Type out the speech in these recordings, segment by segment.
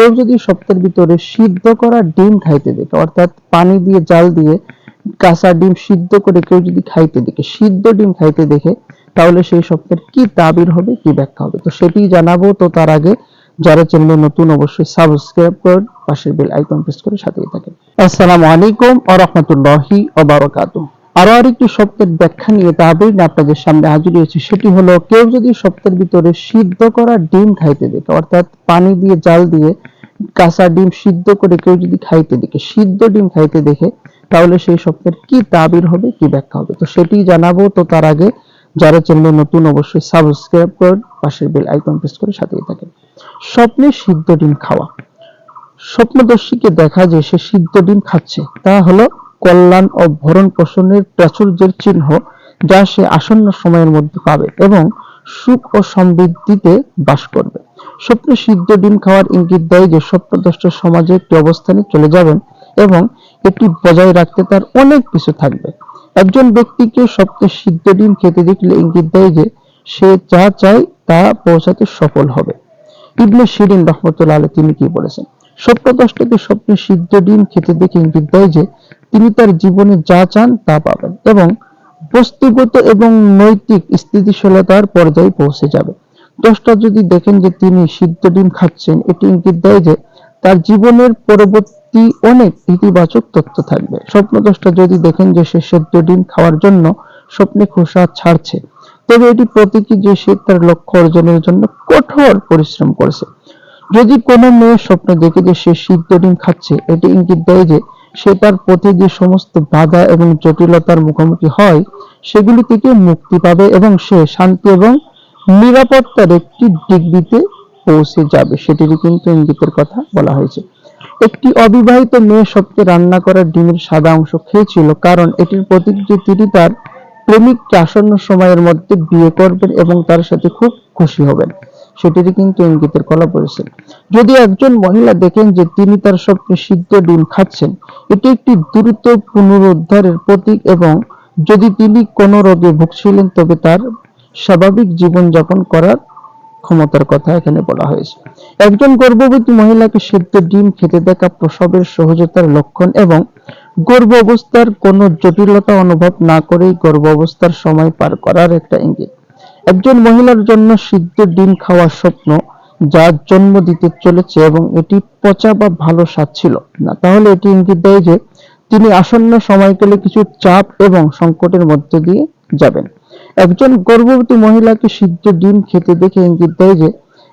কেউ যদি স্বপ্নের ভিতরে সিদ্ধ করা ডিম খাইতে দেখে, অর্থাৎ পানি দিয়ে জাল দিয়ে কাঁচা ডিম সিদ্ধ করে কেউ যদি খাইতে দেখে, সিদ্ধ ডিম খাইতে দেখে, তাহলে সেই স্বপ্নের কি তাবির হবে, কি ব্যাখ্যা হবে? তো সেটি জানাব তো তার আগে যারা চ্যানেলে নতুন অবশ্যই সাবস্ক্রাইব করুন, পাশের বেল আইকন প্রেস করে সাথেই থাকেন। আসসালামু আলাইকুম ওয়া রাহমাতুল্লাহি ওয়া বারাকাতুহু। আরও আরেকটি শব্দের ব্যাখ্যা নিয়ে নিয়ে আপনাদের সামনে হাজির হয়েছে, সেটি হলো কেউ যদি শব্দের ভিতরে সিদ্ধ করা ডিম খাইতে দেখে, অর্থাৎ পানি দিয়ে জাল দিয়ে কাঁচা ডিম সিদ্ধ করে কেউ যদি খাইতে দেখে, সিদ্ধ ডিম খাইতে দেখে, তাহলে সেই শব্দের কি তাবির হবে, কি ব্যাখ্যা হবে? তো সেটি জানাব, তো তার আগে যারা চ্যানেলে নতুন অবশ্যই সাবস্ক্রাইব করুন পাশের বেল আইকন প্রেস করে সাথেই থাকেন। স্বপ্নে সিদ্ধ ডিম খাওয়া। স্বপ্নদর্শীকে দেখা যে সে সিদ্ধ ডিম খাচ্ছে, তা হলো কল্যাণ ও ভরণ পোষণের প্রাচুর্যের চিহ্ন যা সে আসন্ন সময়ের মধ্যে পাবে এবং সুখ ও সমৃদ্ধিতে বাস করবে। স্বপ্নে সিদ্ধ ডিম খাওয়ার ইঙ্গিত দেয় যে স্বপ্নদ্রষ্ট সমাজে একটি অবস্থানে চলে যাবেন এবং এটি বজায় রাখতে তার অনেক কিছু থাকবে। একজন ব্যক্তিকে স্বপ্নে সিদ্ধ ডিম খেতে দেখলে ইঙ্গিত দেয় যে সে যা চায় তা পৌঁছাতে সফল হবে। ইবনে শিরিন রহমতুল্লাহ আলাইহ তিনি কি বলেছেন? স্বপ্নদ্রষ্টাকে স্বপ্নে সিদ্ধ ডিম খেতে দেখে ইঙ্গিত দেয় যে তিনি তার জীবনে যা চান তা পাবেন এবং বস্তুগত এবং নৈতিক স্থিতিশীলতার পর্যায়ে পৌঁছে যাবে। দ্রষ্টা যদি দেখেন যে তিনি সিদ্ধ ডিম খাচ্ছেন, এটি ইঙ্গিত দেয় যে তার জীবনের পরবর্তী অনেক ইতিবাচক তথ্য থাকবে। স্বপ্নদ্রষ্টা যদি দেখেন যে সে সেদ্ধ ডিম খাওয়ার জন্য স্বপ্নে খোসা ছাড়ছে, তবে এটি প্রতীকী যে সে তার লক্ষ্য অর্জনের জন্য কঠোর পরিশ্রম করেছে। যদি কোনো মেয়ে স্বপ্নে দেখে যে সে সিদ্ধ ডিম খাচ্ছে, এটি ইঙ্গিত দেয় যে সে তার পথে যে সমস্ত বাধা এবং জটিলতার মুখোমুখি হয়, সেগুলি থেকে মুক্তি পাবে এবং সে শান্তি এবং নিরাপত্তার একটি ডিগ্রিতে পৌঁছে যাবে, সেটিরই কিন্তু ইঙ্গিতের কথা বলা হয়েছে। একটি অবিবাহিত মেয়ে স্বপ্নে রান্না করা ডিমের সাদা অংশ খেয়েছিল, কারণ এটির প্রতীক যে তিনি তার প্রেমিককে আসন্ন সময়ের মধ্যে বিয়ে করবেন এবং তার সাথে খুব খুশি হবেন, সেটিরই কিন্তু ইঙ্গিতের কলা পড়েছেন যদি একজন মহিলা দেখেন যে তিনি তার স্বপ্নে সিদ্ধ ডিম খাচ্ছেন, এটি একটি দ্রুত পুনরুদ্ধারের প্রতীক এবং যদি তিনি কোনো রোগে ভুগছিলেন, তবে তার স্বাভাবিক জীবন যাপন করার ক্ষমতার কথা এখানে বলা হয়েছে। একজন গর্ভবতী মহিলাকে সিদ্ধ ডিম, খেতে দেখা প্রসবের সহজতার লক্ষণ এবং গর্ভ অবস্থার কোনো জটিলতা অনুভব না করেই গর্ভ অবস্থার সময় পার করার একটা ইঙ্গিত। একজন মহিলার জন্য সিদ্ধ ডিম খাওয়ার স্বপ্ন যা জন্ম দিতে চলেছে এবং এটি পচা বা ভালো স্বাদ ছিল না। তাহলে এটি ইঙ্গিত দেয় যে তিনি আসন্ন সময়কালে কিছু চাপ এবং সংকটের মধ্যে দিয়ে যাবেন। একজন গর্ভবতী মহিলাকে সিদ্ধ ডিম খেতে দেখে ইঙ্গিত দেয় যে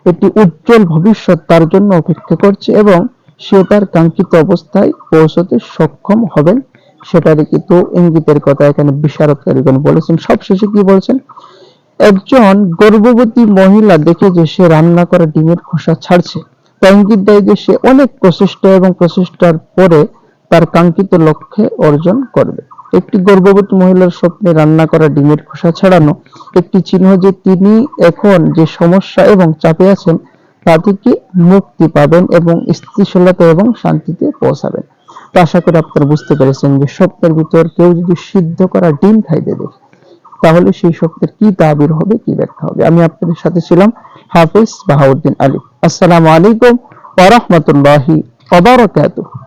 একটি উজ্জ্বল ভবিষ্যৎ, তার জন্য অপেক্ষা করছে এবং সে তার কাঙ্ক্ষিত অবস্থায় পৌঁছতে সক্ষম হবেন। সেটারই কিন্তু ইঙ্গিতের কথা এখানে বিশারদকারীগণ বলেছেন। সবশেষে কি বলছেন? একজন গর্ভবতী মহিলা দেখে যে সে রান্না করা ডিমের খোসা ছাড়ছে, তা ইঙ্গিত দেয় যে সে অনেক প্রচেষ্টা এবং প্রচেষ্টার পরে তার কাঙ্ক্ষিত লক্ষ্যে অর্জন করবে। একটি গর্ভবতী মহিলার স্বপ্নে রান্না করা ডিমের খোসা ছাড়ানো একটি চিহ্ন যে তিনি এখন যে সমস্যা এবং চাপে আছেন তা থেকে মুক্তি পাবেন এবং স্থিতিশীলতা এবং শান্তিতে পৌঁছাবেন? তো আশা করি আপনারা বুঝতে পেরেছেন যে স্বপ্নের ভিতর কেউ যদি সিদ্ধ করা ডিম খাইতে দেখে তাহলে সেই শব্দের কি তাবির হবে, কি ব্যাখ্যা হবে? আমি আপনাদের সাথে ছিলাম হাফিজ বাহাউদ্দিন আলী আসসালামু আলাইকুম ওয়া রাহমাতুল্লাহি ওয়া বারাকাতুহু।